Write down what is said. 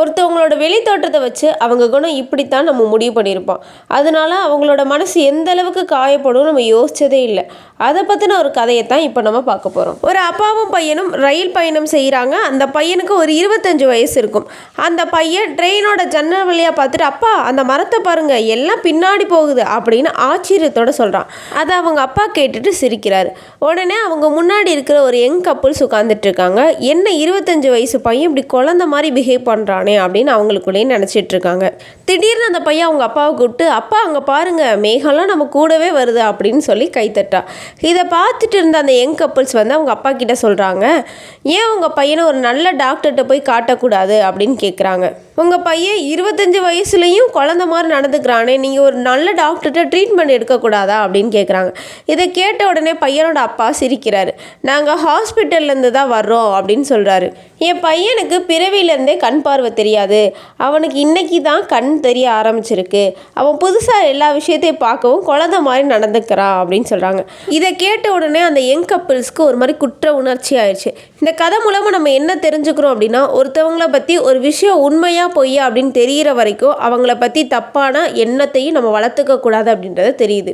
ஒருத்தவங்களோட வெளி தோற்றத்தை வச்சு அவங்க குணம் இப்படித்தான் நம்ம முடிவு பண்ணியிருப்போம். அதனால அவங்களோட மனசு எந்த அளவுக்கு காயப்படும் நம்ம யோசிச்சதே இல்லை. அதை பற்றின ஒரு கதையை தான் இப்போ நம்ம பார்க்க போகிறோம் ஒரு அப்பாவும் பையனும் ரயில் பயணம் செய்கிறாங்க அந்த பையனுக்கு ஒரு இருபத்தஞ்சு வயசு இருக்கும். அந்த பையன் ட்ரெயினோட ஜன்னல் வழியாக பார்த்துட்டு அப்பா அந்த மரத்தை பாருங்க எல்லாம் பின்னாடி போகுது அப்படின்னு ஆச்சரியத்தோட சொல்கிறான் அதை அவங்க அப்பா கேட்டுட்டு சிரிக்கிறாரு. உடனே அவங்க முன்னாடி இருக்கிற ஒரு யங் கப்புள்ஸ் உட்காந்துட்டு இருக்காங்க. என்ன இருபத்தஞ்சு வயசு பையன்? இப்படி குழந்த மாதிரி பிஹேவ் பண்ணுறான் அப்படின்னு அவங்களுக்குள்ளேயே நினச்சிட்டு இருக்காங்க திடீர்னு அந்த பையன் அவங்க அப்பாவை கூப்பிட்டு அப்பா அங்கே பாருங்க மேகம்லாம் நம்ம கூடவே வருது அப்படின்னு சொல்லி கைத்தட்டா இதை பார்த்துட்டு இருந்த அந்த யங் கப்புள்ஸ் வந்து அவங்க அப்பா கிட்ட சொல்கிறாங்க ஏன் உங்கள் பையனை ஒரு நல்ல டாக்டர்கிட்ட போய் காட்டக்கூடாது? அப்படின்னு கேட்குறாங்க உங்கள் பையன் இருபத்தஞ்சு வயசுலேயும் குழந்த மாதிரி நடந்துக்கிறானே நீங்கள் ஒரு நல்ல டாக்டர்கிட்ட ட்ரீட்மெண்ட் எடுக்கக்கூடாதா அப்படின்னு கேட்குறாங்க இதை கேட்ட உடனே பையனோட அப்பா சிரிக்கிறாரு. நாங்கள் ஹாஸ்பிட்டல்லேருந்து தான் வர்றோம் அப்படின்னு சொல்கிறாரு என் பையனுக்கு பிறவியிலேருந்தே கண் பார்வை தெரியாது. அவனுக்கு இன்னைக்கு தான் கண் தெரிய ஆரம்பிச்சிருக்கு. அவன் புதுசாக எல்லா விஷயத்தையும் பார்க்கவும் குழந்த மாதிரி நடந்துக்கிறான் அப்படின்னு சொல்கிறாங்க இதை கேட்ட உடனே அந்த யங் கப்பிள்ஸ்க்கு ஒரு மாதிரி குற்ற உணர்ச்சி ஆயிடுச்சு. இந்த கதை மூலமாக நம்ம என்ன தெரிஞ்சுக்கிறோம் அப்படின்னா ஒருத்தவங்கள பற்றி ஒரு விஷயம் உண்மையாக உண்மையா பொய்யா அப்படின்னு தெரிகிற வரைக்கும் அவங்கள பற்றி தப்பான எண்ணத்தையும் நம்ம வளர்த்துக்க கூடாது அப்படின்றது தெரியுது.